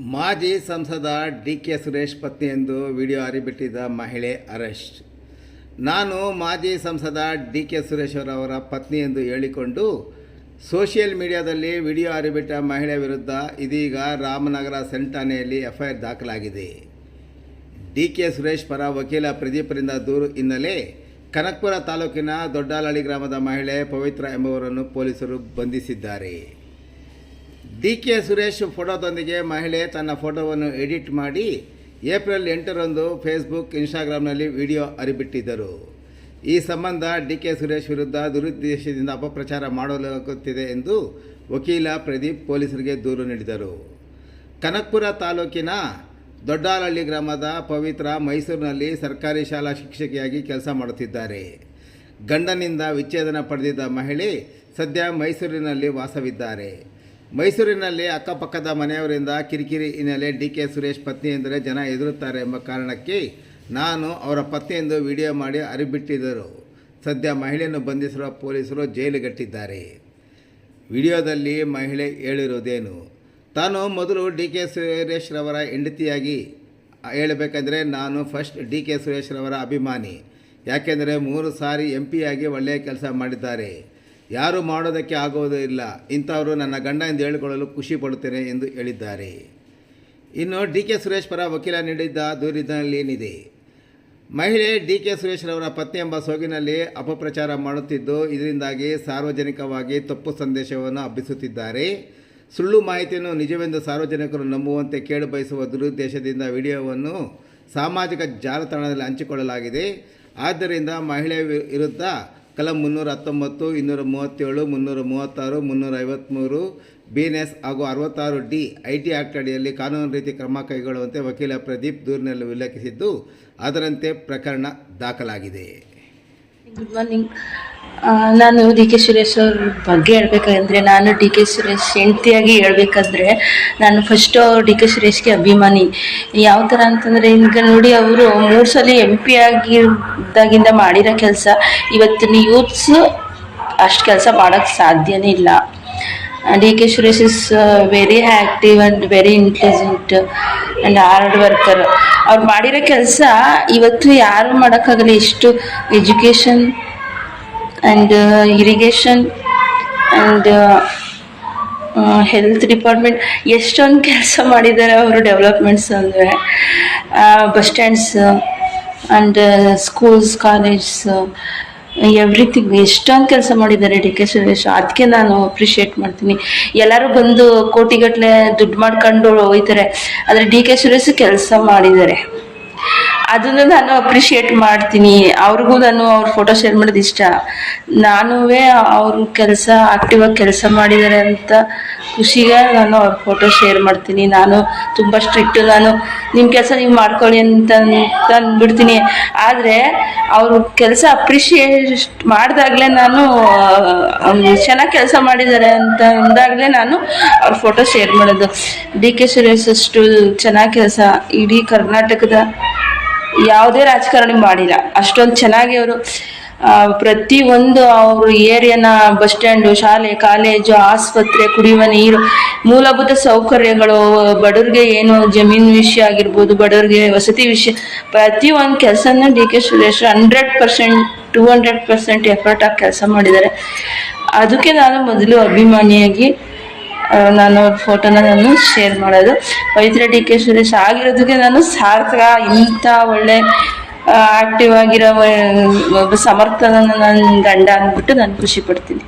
ಮಾಜಿ ಸಂಸದ D K Suresh ಪತ್ನಿ ಎಂದು ವಿಡಿಯೋ ಹರಿಬಿಟ್ಟಿದ್ದ ಮಹಿಳೆ ಅರೆಸ್ಟ್ ನಾನು ಮಾಜಿ ಸಂಸದ ಡಿ ಕೆ ಸುರೇಶ್ ಅವರವರ ಪತ್ನಿ ಎಂದು ಹೇಳಿಕೊಂಡು ಸೋಷಿಯಲ್ ಮೀಡಿಯಾದಲ್ಲಿ ವಿಡಿಯೋ ಹರಿಬಿಟ್ಟ ಮಹಿಳೆ ವಿರುದ್ಧ ಇದೀಗ ರಾಮನಗರ ಸೆಂಟಾನೆಯಲ್ಲಿ ಎಫ್ಐಆರ್ ದಾಖಲಾಗಿದೆ. ಡಿ ಕೆ ಸುರೇಶ್ ಪರ ವಕೀಲ ಪ್ರದೀಪರಿಂದ ದೂರು ಹಿನ್ನೆಲೆ ಕನಕಪುರ ತಾಲೂಕಿನ ದೊಡ್ಡಾಲಹಳ್ಳಿ ಗ್ರಾಮದ ಮಹಿಳೆ ಪವಿತ್ರ ಎಂಬುವರನ್ನು ಪೊಲೀಸರು ಬಂಧಿಸಿದ್ದಾರೆ. ಡಿ ಕೆ ಸುರೇಶ್ ಫೋಟೋದೊಂದಿಗೆ ಮಹಿಳೆ ತನ್ನ ಫೋಟೋವನ್ನು ಎಡಿಟ್ ಮಾಡಿ ಏಪ್ರಿಲ್ ಎಂಟರಂದು ಫೇಸ್ಬುಕ್, ಇನ್ಸ್ಟಾಗ್ರಾಮ್ನಲ್ಲಿ ವಿಡಿಯೋ ಹರಿಬಿಟ್ಟಿದ್ದರು. ಈ ಸಂಬಂಧ ಡಿ ಕೆ ಸುರೇಶ್ ವಿರುದ್ಧ ದುರುದ್ದೇಶದಿಂದ ಅಪಪ್ರಚಾರ ಮಾಡಲಾಗುತ್ತಿದೆ ಎಂದು ವಕೀಲ ಪ್ರದೀಪ್ ಪೊಲೀಸರಿಗೆ ದೂರು ನೀಡಿದರು. ಕನಕಪುರ ತಾಲೂಕಿನ ದೊಡ್ಡಾಲಹಳ್ಳಿ ಗ್ರಾಮದ ಪವಿತ್ರ ಮೈಸೂರಿನಲ್ಲಿ ಸರ್ಕಾರಿ ಶಾಲಾ ಶಿಕ್ಷಕಿಯಾಗಿ ಕೆಲಸ ಮಾಡುತ್ತಿದ್ದಾರೆ. ಗಂಡನಿಂದ ವಿಚ್ಛೇದನ ಪಡೆದಿದ್ದ ಮಹಿಳೆ ಸದ್ಯ ಮೈಸೂರಿನಲ್ಲಿ ವಾಸವಿದ್ದಾರೆ. ಮೈಸೂರಿನಲ್ಲಿ ಅಕ್ಕಪಕ್ಕದ ಮನೆಯವರಿಂದ ಕಿರಿಕಿರಿ ಹಿನ್ನೆಲೆ ಡಿ ಕೆ ಸುರೇಶ್ ಪತ್ನಿ ಎಂದರೆ ಜನ ಎದುರುತ್ತಾರೆ ಎಂಬ ಕಾರಣಕ್ಕೆ ನಾನು ಅವರ ಪತ್ನಿ ಎಂದು ವಿಡಿಯೋ ಮಾಡಿ ಅರಿಬಿಟ್ಟಿದ್ದರು. ಸದ್ಯ ಮಹಿಳೆಯನ್ನು ಬಂಧಿಸಿರುವ ಪೊಲೀಸರು ಜೈಲಿಗಟ್ಟಿದ್ದಾರೆ. ವಿಡಿಯೋದಲ್ಲಿ ಮಹಿಳೆ ಹೇಳಿರುವುದೇನು? ತಾನು ಮೊದಲು ಡಿ ಕೆ ಸುರೇಶ್ ರವರ ಹೆಂಡತಿಯಾಗಿ ಹೇಳಬೇಕಂದ್ರೆ ನಾನು ಫಸ್ಟ್ ಡಿ ಕೆ ಸುರೇಶ್ ರವರ ಅಭಿಮಾನಿ. ಯಾಕೆಂದರೆ ಮೂರು ಸಾರಿ ಎಂ ಪಿಯಾಗಿ ಒಳ್ಳೆಯ ಕೆಲಸ ಮಾಡಿದ್ದಾರೆ. ಯಾರು ಮಾಡೋದಕ್ಕೆ ಆಗೋದು ಇಲ್ಲ. ಇಂಥವರು ನನ್ನ ಗಂಡ ಎಂದು ಹೇಳಿಕೊಳ್ಳಲು ಖುಷಿ ಪಡುತ್ತೇನೆ ಎಂದು ಹೇಳಿದ್ದಾರೆ. ಇನ್ನು ಡಿ ಕೆ ಸುರೇಶ್ ಪರ ವಕೀಲ ನೀಡಿದ್ದ ದೂರಿನಲ್ಲಿ ಏನಿದೆ? ಮಹಿಳೆ ಡಿ ಕೆ ಸುರೇಶ್ರವರ ಪತ್ನಿ ಎಂಬ ಸೋಗಿನಲ್ಲಿ ಅಪಪ್ರಚಾರ ಮಾಡುತ್ತಿದ್ದು, ಇದರಿಂದಾಗಿ ಸಾರ್ವಜನಿಕವಾಗಿ ತಪ್ಪು ಸಂದೇಶವನ್ನು ಹಬ್ಬಿಸುತ್ತಿದ್ದಾರೆ. ಸುಳ್ಳು ಮಾಹಿತಿಯನ್ನು ನಿಜವೆಂದು ಸಾರ್ವಜನಿಕರು ನಂಬುವಂತೆ ಕೇಳು ಬಯಸುವ ದುರುದ್ದೇಶದಿಂದ ವಿಡಿಯೋವನ್ನು ಸಾಮಾಜಿಕ ಜಾಲತಾಣದಲ್ಲಿ ಹಂಚಿಕೊಳ್ಳಲಾಗಿದೆ. ಆದ್ದರಿಂದ ಮಹಿಳೆ ವಿರುದ್ಧ ಕಲಂ ಮುನ್ನೂರ ಹತ್ತೊಂಬತ್ತು ಇನ್ನೂರ ಮೂವತ್ತೇಳು ಮುನ್ನೂರ ಮೂವತ್ತಾರು ಮುನ್ನೂರ ಐವತ್ತ್ಮೂರು ಬಿ ಎನ್ ಹಾಗೂ ಅರವತ್ತಾರು ಡಿ ಐ ಟಿ ಆ್ಯಕ್ಟ್ ಅಡಿಯಲ್ಲಿ ಕಾನೂನು ರೀತಿ ಕ್ರಮ ಕೈಗೊಳ್ಳುವಂತೆ ವಕೀಲ ಪ್ರದೀಪ್ ದೂರಿನಲ್ಲಿ ಉಲ್ಲೇಖಿಸಿದ್ದು, ಅದರಂತೆ ಪ್ರಕರಣ ದಾಖಲಾಗಿದೆ. ಗುಡ್ ಮಾರ್ನಿಂಗ್ ನಾನು ಡಿ ಕೆ ಸುರೇಶ್ ಅವ್ರ ಬಗ್ಗೆ ಹೇಳ್ಬೇಕಂದ್ರೆ, ನಾನು ಡಿ ಕೆ ಸುರೇಶ್ ಹೆಂಡತಿಯಾಗಿ ಹೇಳ್ಬೇಕಂದ್ರೆ, ನಾನು ಫಸ್ಟು ಡಿ ಕೆ ಸುರೇಶ್ಗೆ ಅಭಿಮಾನಿ. ಯಾವ ಥರ ಅಂತಂದರೆ, ಈಗ ನೋಡಿ ಅವರು ಮೂರು ಸಲ ಎಂ ಪಿ ಆಗಿದ್ದಾಗಿಂದ ಮಾಡಿರೋ ಕೆಲಸ, ಇವತ್ತಿನ ಯೂತ್ಸ್ ಅಷ್ಟು ಕೆಲಸ ಮಾಡೋಕ್ಕೆ ಸಾಧ್ಯನೇ ಇಲ್ಲ. D K Suresh is very active and very intelligent and hard worker ಅವ್ರು ಮಾಡಿರೋ ಕೆಲಸ ಇವತ್ತು ಯಾರು ಮಾಡೋಕ್ಕಾಗಲ್ಲ ಎಷ್ಟು education and irrigation and health department ಎಷ್ಟೊಂದು ಕೆಲಸ ಮಾಡಿದ್ದಾರೆ ಅವರು ಡೆವಲಪ್ಮೆಂಟ್ಸ್ ಅಂದರೆ bus stands and schools college everything ಎಷ್ಟೊಂದು ಕೆಲಸ ಮಾಡಿದ್ದಾರೆ ಡಿ ಕೆ ಸುರೇಶ್. ಅದಕ್ಕೆ ನಾನು ಅಪ್ರಿಷಿಯೇಟ್ ಮಾಡ್ತೀನಿ. ಎಲ್ಲರೂ ಬಂದು ಕೋಟಿಗಟ್ಟಲೆ ದುಡ್ಡು ಮಾಡ್ಕೊಂಡು ಹೋಯ್ತಾರೆ. ಆದರೆ ಡಿ ಕೆ ಸುರೇಶ್ ಕೆಲಸ ಮಾಡಿದ್ದಾರೆ. ಅದನ್ನು ನಾನು ಅಪ್ರಿಷಿಯೇಟ್ ಮಾಡ್ತೀನಿ. ಅವ್ರಿಗೂ ನಾನು ಅವ್ರ ಫೋಟೋ ಶೇರ್ ಮಾಡೋದು ಇಷ್ಟ. ನಾನೂ ಅವ್ರ ಕೆಲಸ ಆಕ್ಟಿವ್ ಆಗಿ ಕೆಲಸ ಮಾಡಿದ್ದಾರೆ ಅಂತ ಖುಷಿಗೆ ನಾನು ಅವ್ರ ಫೋಟೋ ಶೇರ್ ಮಾಡ್ತೀನಿ. ನಾನು ತುಂಬ ಸ್ಟ್ರಿಕ್ಟ್ ನಾನು ನಿಮ್ಮ ಕೆಲಸ ನೀವು ಮಾಡ್ಕೊಳ್ಳಿ ಅಂತ ಅಂತ ಅಂದ್ಬಿಡ್ತೀನಿ. ಆದರೆ ಅವರು ಕೆಲಸ ಅಪ್ರಿಶಿಯೇಟ್ ಮಾಡಿದಾಗಲೇ ನಾನು ಚೆನ್ನಾಗಿ ಕೆಲಸ ಮಾಡಿದ್ದಾರೆ ಅಂತ ಅಂದಾಗಲೇ ನಾನು ಅವ್ರ ಫೋಟೋ ಶೇರ್ ಮಾಡೋದು. ಡಿ ಕೆ ಸುರೇಶ್ ಅಷ್ಟು ಚೆನ್ನಾಗಿ ಕೆಲಸ. ಇಡೀ ಕರ್ನಾಟಕದ ಯಾವುದೇ ರಾಜಕಾರಣಿ ಮಾಡಿಲ್ಲ. ಅಷ್ಟೊಂದು ಚೆನ್ನಾಗಿ ಅವರು ಪ್ರತಿ ಒಂದು ಅವರು ಏರಿಯಾನ, ಬಸ್ ಸ್ಟ್ಯಾಂಡು, ಶಾಲೆ, ಕಾಲೇಜು, ಆಸ್ಪತ್ರೆ, ಕುಡಿಯುವ ನೀರು, ಮೂಲಭೂತ ಸೌಕರ್ಯಗಳು, ಬಡವ್ರಿಗೆ ಏನು ಜಮೀನು ವಿಷಯ ಆಗಿರ್ಬೋದು, ಬಡವ್ರಿಗೆ ವಸತಿ ವಿಷಯ, ಪ್ರತಿ ಒಂದು ಕೆಲಸನ D K Suresh hundred percent, two hundred percent effort ಆಗಿ ಕೆಲಸ ಮಾಡಿದ್ದಾರೆ. ಅದಕ್ಕೆ ನಾನು ಮೊದಲು ಅಭಿಮಾನಿಯಾಗಿ ನಾನು ಫೋಟೋನ ನಾನು ಶೇರ್ ಮಾಡೋದು. ಪವಿತ್ರ ಡಿ ಕೆ ಸುರೇಶ್ ಆಗಿರೋದಕ್ಕೆ ನಾನು ಸಾರ್ಥಕ, ಇಂಥ ಒಳ್ಳೆ ಆಕ್ಟಿವ್ ಆಗಿರೋ ಸಮರ್ಥನ ನನ್ನ ಗಂಡ ಅಂದ್ಬಿಟ್ಟು ನಾನು ಖುಷಿ ಪಡ್ತೀನಿ.